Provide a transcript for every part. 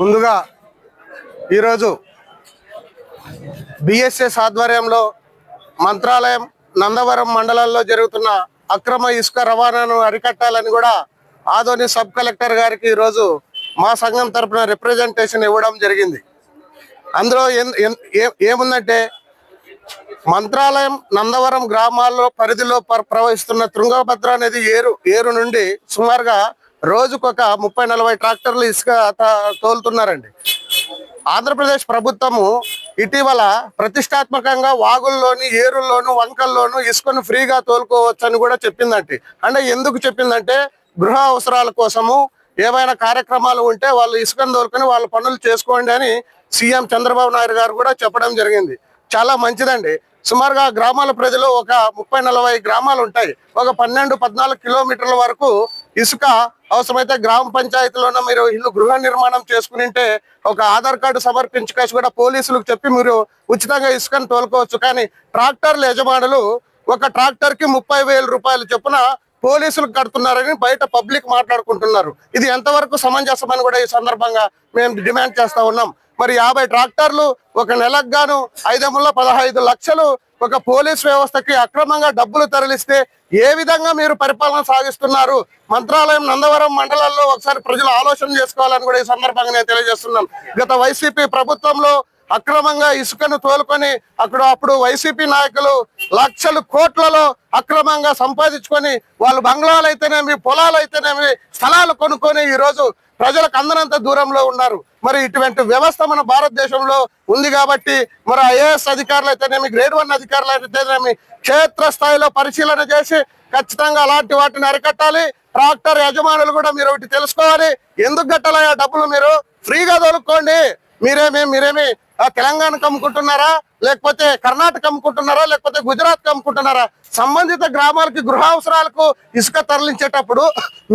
ముందుగా ఈరోజు బిఎస్ఎస్ ఆధ్వర్యంలో మంత్రాలయం నందవరం మండలంలో జరుగుతున్న అక్రమ ఇసుక రవాణాను అరికట్టాలని కూడా ఆదోని సబ్ కలెక్టర్ గారికి ఈరోజు మా సంఘం తరపున రిప్రజెంటేషన్ ఇవ్వడం జరిగింది. అందులో ఏ- ఏముందంటే మంత్రాలయం నందవరం గ్రామాల్లో పరిధిలో ప్రవహిస్తున్న తుంగభద్ర అనేది ఏరు ఏరు నుండి సుమారుగా రోజుకొక ముప్పై నలభై ట్రాక్టర్లు ఇసుక తోలుతున్నారండి. ఆంధ్రప్రదేశ్ ప్రభుత్వము ఇటీవల ప్రతిష్టాత్మకంగా వాగుల్లోని ఏరుల్లోను వంకల్లోను ఇసుకను ఫ్రీగా తోలుకోవచ్చని కూడా చెప్పిందంటే అంటే ఎందుకు చెప్పిందంటే గృహ అవసరాల కోసము ఏవైనా కార్యక్రమాలు ఉంటే వాళ్ళు ఇసుకను తోలుకొని వాళ్ళ పనులు చేసుకోండి అని సీఎం చంద్రబాబు నాయుడు గారు కూడా చెప్పడం జరిగింది. చాలా మంచిదండి. సుమారుగా గ్రామాల ప్రజలు ఒక ముప్పై నలభై గ్రామాలు ఉంటాయి. ఒక పన్నెండు పద్నాలుగు కిలోమీటర్ల వరకు ఇసుక అవసరమైతే గ్రామ పంచాయతీలోనే మీరు ఇల్లు గృహ నిర్మాణం చేసుకునింటే ఒక ఆధార్ కార్డు సమర్పించుకేసి కూడా పోలీసులకు చెప్పి మీరు ఉచితంగా ఇసుకను తోలుకోవచ్చు. కానీ ట్రాక్టర్ల యజమానులు ఒక ట్రాక్టర్కి ముప్పై వేల రూపాయలు చొప్పున పోలీసులు కడుతున్నారని బయట పబ్లిక్ మాట్లాడుకుంటున్నారు. ఇది ఎంతవరకు సమంజసమని కూడా ఈ సందర్భంగా మేము డిమాండ్ చేస్తా ఉన్నాం. మరి యాభై ట్రాక్టర్లు ఒక నెలకు గాను ఐదముల పదహైదు లక్షలు ఒక పోలీస్ వ్యవస్థకి అక్రమంగా డబ్బులు తరలిస్తే ఏ విధంగా మీరు పరిపాలన సాగిస్తున్నారు? మంత్రాలయం నందవరం మండలాల్లో ఒకసారి ప్రజలు ఆలోచన చేసుకోవాలని కూడా ఈ సందర్భంగా నేను తెలియజేస్తున్నాను. గత వైసీపీ ప్రభుత్వంలో అక్రమంగా ఇసుకను తోలుకొని అక్కడ అప్పుడు వైసీపీ నాయకులు లక్షలు కోట్లలో అక్రమంగా సంపాదించుకొని వాళ్ళు బంగ్లాలు అయితేనేమి పొలాలు అయితేనేమి స్థలాలు కొనుక్కొని ఈరోజు ప్రజలకు అందనంత దూరంలో ఉన్నారు. మరి ఇటువంటి వ్యవస్థ మన భారతదేశంలో ఉంది కాబట్టి మరి ఐఏఎస్ అధికారులు అయితేనేమి గ్రేడ్ వన్ అధికారులు అయితేనేమి క్షేత్ర స్థాయిలో పరిశీలన చేసి ఖచ్చితంగా అలాంటి వాటిని అరికట్టాలి. ట్రాక్టర్ యజమానులు కూడా మీరు ఒకటి తెలుసుకోవాలి. ఎందుకు గట్టాలయా ఆ డబ్బులు మీరు? ఫ్రీగా దొరుకుకోండి మీరేమి మీరేమి తెలంగాణకు అమ్ముకుంటున్నారా? లేకపోతే కర్ణాటక అమ్ముకుంటున్నారా? లేకపోతే గుజరాత్ అమ్ముకుంటున్నారా? సంబంధిత గ్రామాలకి గృహ అవసరాలకు ఇసుక తరలించేటప్పుడు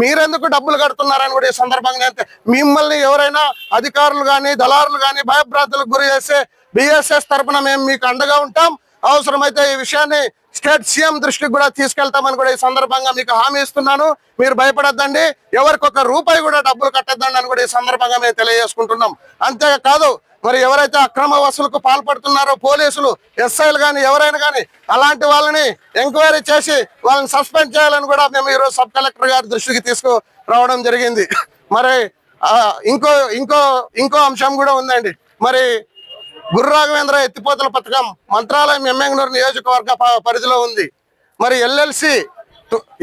మీరెందుకు డబ్బులు కడుతున్నారని కూడా ఈ సందర్భంగా మిమ్మల్ని ఎవరైనా అధికారులు కానీ దళారులు కానీ భయభ్రాంతులకు గురి చేస్తే బిఎస్ఎస్ తరఫున మేము మీకు అండగా ఉంటాం. అవసరమైతే ఈ విషయాన్ని స్టేట్ సీఎం దృష్టికి కూడా తీసుకెళ్తామని కూడా ఈ సందర్భంగా మీకు హామీ ఇస్తున్నాను. మీరు భయపడొద్దండి. ఎవరికి రూపాయి కూడా డబ్బులు కట్టద్దండి అని కూడా ఈ సందర్భంగా మేము తెలియజేసుకుంటున్నాం. అంతేకాదు మరి ఎవరైతే అక్రమ వసూలకు పాల్పడుతున్నారో పోలీసులు ఎస్ఐలు కానీ ఎవరైనా కానీ అలాంటి వాళ్ళని ఎంక్వైరీ చేసి వాళ్ళని సస్పెండ్ చేయాలని కూడా మేము ఈరోజు సబ్ కలెక్టర్ గారి దృష్టికి తీసుకురావడం జరిగింది. మరి ఇంకో ఇంకో ఇంకో అంశం కూడా ఉందండి. మరి గురు రాఘవేంద్ర ఎత్తిపోతల పథకం మంత్రాలయం ఎమ్మెంగనూరు నియోజకవర్గ పరిధిలో ఉంది. మరి ఎల్ఎల్సి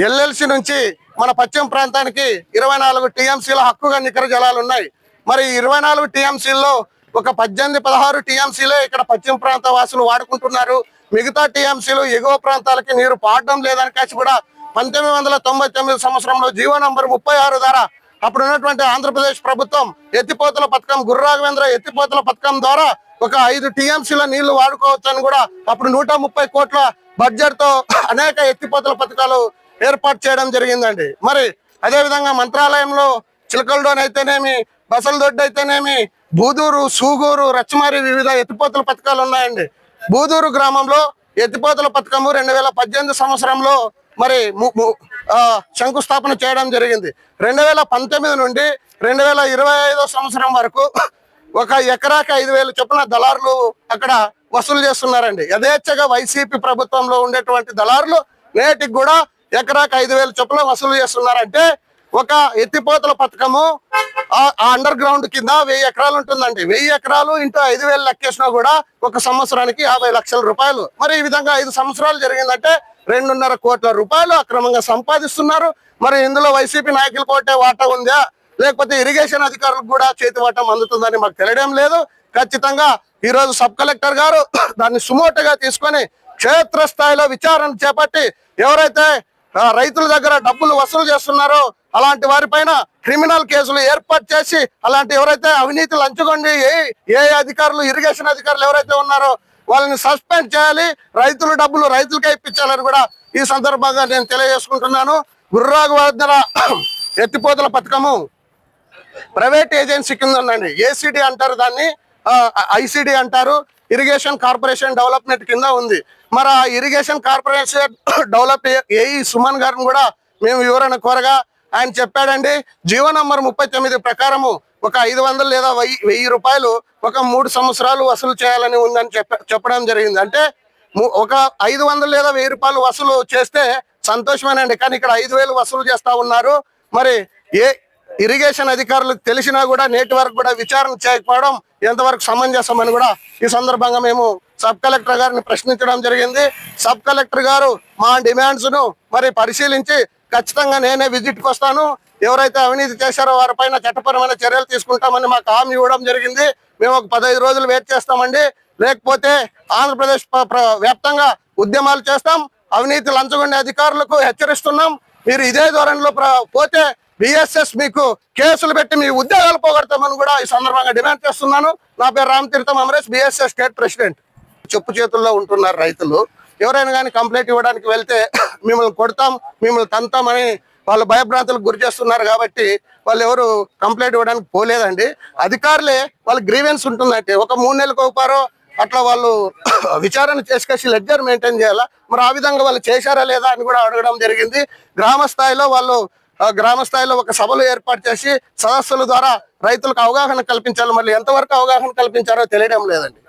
ఎల్ఎల్సి నుంచి మన పశ్చిమ ప్రాంతానికి ఇరవై నాలుగు టీఎంసీల హక్కుగా నికర జలాలు ఉన్నాయి మరి ఇరవై నాలుగు టీఎంసీల్లో ఒక పద్దెనిమిది పదహారు టీఎంసీలే ఇక్కడ పశ్చిమ ప్రాంత వాసులు వాడుకుంటున్నారు. మిగతా టీఎంసీలు ఎగువ ప్రాంతాలకి నీరు పాడడం లేదని కాసి కూడా పంతొమ్మిది వందల తొంభై తొమ్మిది సంవత్సరంలో జీవో నంబర్ ముప్పై ఆరు ద్వారా అప్పుడు ఉన్నటువంటి ఆంధ్రప్రదేశ్ ప్రభుత్వం ఎత్తిపోతల పథకం గురు రాఘవేంద్ర ఎత్తిపోతల పథకం ద్వారా ఒక ఐదు టీఎంసీల నీళ్ళు వాడుకోవచ్చు అని కూడా అప్పుడు నూట ముప్పై కోట్ల బడ్జెట్తో అనేక ఎత్తిపోతల పథకాలు ఏర్పాటు చేయడం జరిగిందండి. మరి అదే విధంగా మంత్రాలయంలో చిలకలడోన్ బసల దొడ్డు అయితేనేమి? బూదూరు సూగూరు రచ్చమారి వివిధ ఎత్తిపోతల పథకాలు ఉన్నాయండి. బూదూరు గ్రామంలో ఎత్తిపోతల పథకము రెండు వేల పద్దెనిమిది సంవత్సరంలో మరి ము- శంకుస్థాపన చేయడం జరిగింది. రెండు వేల పంతొమ్మిది నుండి రెండు వేల ఇరవై ఐదో సంవత్సరం వరకు ఒక ఎకరాకి ఐదు వేలు చొప్పున దళారులు అక్కడ వసూలు చేస్తున్నారండి. యథేచ్ఛగా వైసీపీ ప్రభుత్వంలో ఉండేటువంటి దళారులు నేటికి కూడా ఎకరాకి ఐదు వేలు చొప్పున వసూలు చేస్తున్నారంటే ఒక ఎత్తిపోతల పథకము ఆ అండర్ గ్రౌండ్ కింద వెయ్యి ఎకరాలు ఉంటుందండి. వెయ్యి ఎకరాలు ఇంటూ ఐదు వేలు లెక్కేసినా కూడా ఒక సంవత్సరానికి యాభై లక్షల రూపాయలు. మరి ఈ విధంగా ఐదు సంవత్సరాలు జరిగిందంటే రెండున్నర కోట్ల రూపాయలు అక్రమంగా సంపాదిస్తున్నారు. మరి ఇందులో వైసీపీ నాయకులు కోటే వాటా ఉందా? లేకపోతే ఇరిగేషన్ అధికారులకు కూడా చేతి వాటం అందుతుందని మాకు తెలియడం లేదు. ఖచ్చితంగా ఈ రోజు సబ్ కలెక్టర్ గారు దాన్ని సుమోటగా తీసుకొని క్షేత్ర స్థాయిలో విచారణ చేపట్టి ఎవరైతే రైతుల దగ్గర డబ్బులు వసూలు చేస్తున్నారో అలాంటి వారిపైన క్రిమినల్ కేసులు ఏర్పాటు చేసి అలాంటి ఎవరైతే అవినీతి లంచుకొని ఏ అధికారులు ఇరిగేషన్ అధికారులు ఎవరైతే ఉన్నారో వాళ్ళని సస్పెండ్ చేయాలి. రైతుల డబ్బులు రైతులకే ఇప్పించాలని కూడా ఈ సందర్భంగా నేను తెలియజేసుకుంటున్నాను. గుర్రాగవర్ధన ఎత్తిపోతల పథకము ప్రైవేట్ ఏజెన్సీ కింద ఉందండి. ఏసీడీ అంటారు దాన్ని. ఐసీడీ అంటారు. ఇరిగేషన్ కార్పొరేషన్ డెవలప్మెంట్ కింద ఉంది. మరి ఆ irrigation corporation develop AE Suman గారిని కూడా మేము వివరణ కోరగా ఆయన చెప్పాడండి జీవో నంబర్ ముప్పై తొమ్మిది ప్రకారము ఒక ఐదు వందలు లేదా వెయ్యి వెయ్యి రూపాయలు ఒక మూడు సంవత్సరాలు వసూలు చేయాలని ఉందని చెప్ప చెప్పడం జరిగింది. అంటే ఒక ఐదు వందలు లేదా వెయ్యి రూపాయలు వసూలు చేస్తే సంతోషమేనండి. కానీ ఇక్కడ ఐదు వేలు వసూలు చేస్తా ఉన్నారు. మరి ఏ ఇరిగేషన్ అధికారులకు తెలిసినా కూడా నేటి వరకు కూడా విచారణ చేయకపోవడం ఎంతవరకు సమంజసం అని కూడా ఈ సందర్భంగా మేము సబ్ కలెక్టర్ గారిని ప్రశ్నించడం జరిగింది. సబ్ కలెక్టర్ గారు మా డిమాండ్స్ను మరి పరిశీలించి ఖచ్చితంగా నేనే విజిట్కి వస్తాను. ఎవరైతే అవినీతి చేశారో వారిపైన చట్టపరమైన చర్యలు తీసుకుంటామని మాకు హామీ ఇవ్వడం జరిగింది. మేము ఒక పదహైదు రోజులు వెయిట్ చేస్తామండి. లేకపోతే ఆంధ్రప్రదేశ్ వ్యాప్తంగా ఉద్యమాలు చేస్తాం. అవినీతి లంచగొండే అధికారులకు హెచ్చరిస్తున్నాం. మీరు ఇదే ధోరణిలో ప్ర- పోతే బిఎస్ఎస్ మీకు కేసులు పెట్టి మీ ఉద్యోగాలు పోగొడతామని కూడా ఈ సందర్భంగా డిమాండ్ చేస్తున్నాను. నా పేరు Ramatheertham Amaresh BSS state president. చెప్పు చేతుల్లో ఉంటున్నారు రైతులు. ఎవరైనా కానీ కంప్లైంట్ ఇవ్వడానికి వెళ్తే మిమ్మల్ని కొడతాం మిమ్మల్ని తంతామని వాళ్ళు భయభ్రాంతులకు గురి చేస్తున్నారు కాబట్టి వాళ్ళు ఎవరు కంప్లైంట్ ఇవ్వడానికి పోలేదండి. అధికారులే వాళ్ళ గ్రీవెన్స్ ఉంటుందంటే ఒక మూడు నెలలకు ఒకపారో అట్లా వాళ్ళు విచారణ చేసుకొచ్చి లెడ్జర్ మెయింటైన్ చేయాలా? మరి ఆ విధంగా వాళ్ళు చేశారా లేదా అని కూడా అడగడం జరిగింది. గ్రామ స్థాయిలో వాళ్ళు గ్రామ స్థాయిలో ఒక సభలు ఏర్పాటు చేసి సదస్సుల ద్వారా రైతులకు అవగాహన కల్పించాలి. మళ్ళీ ఎంతవరకు అవగాహన కల్పించారో తెలియడం లేదండి.